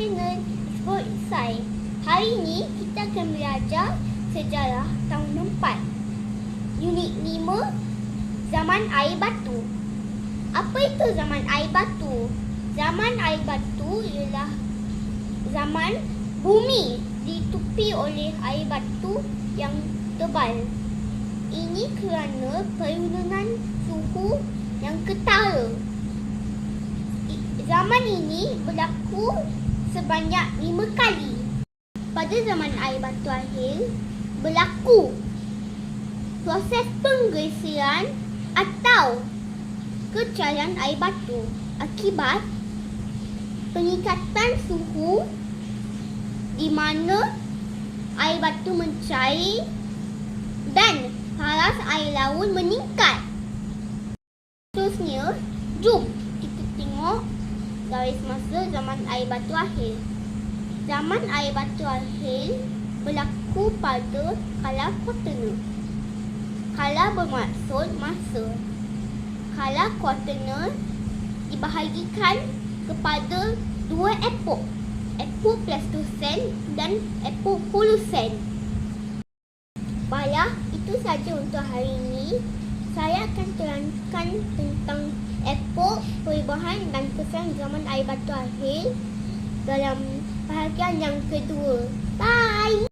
channel Explore Inside. Hari ini kita akan belajar sejarah tahun 4. Unit 5, zaman air batu. Apa itu zaman air batu? Zaman air batu ialah zaman bumi ditutupi oleh air batu yang tebal. Ini kerana penurunan suhu yang ketara. Zaman ini berlaku sebanyak lima kali. Pada zaman air batu akhir, berlaku proses penggelesiran atau kecayan air batu akibat peningkatan suhu di mana air batu mencair dan paras air laut meningkat. Seterusnya, jom garis masa zaman air batu akhir. Zaman air batu akhir berlaku pada kala Quaternary. Kala bermaksud masa. Kala Quaternary dibahagikan kepada dua epok. Epok Pleistocene dan epok Holocene. Baiklah, itu saja untuk hari ini. Saya akan terangkan tentang epok, perubahan dan kesan zaman air batu akhir dalam bahagian yang kedua. Bye!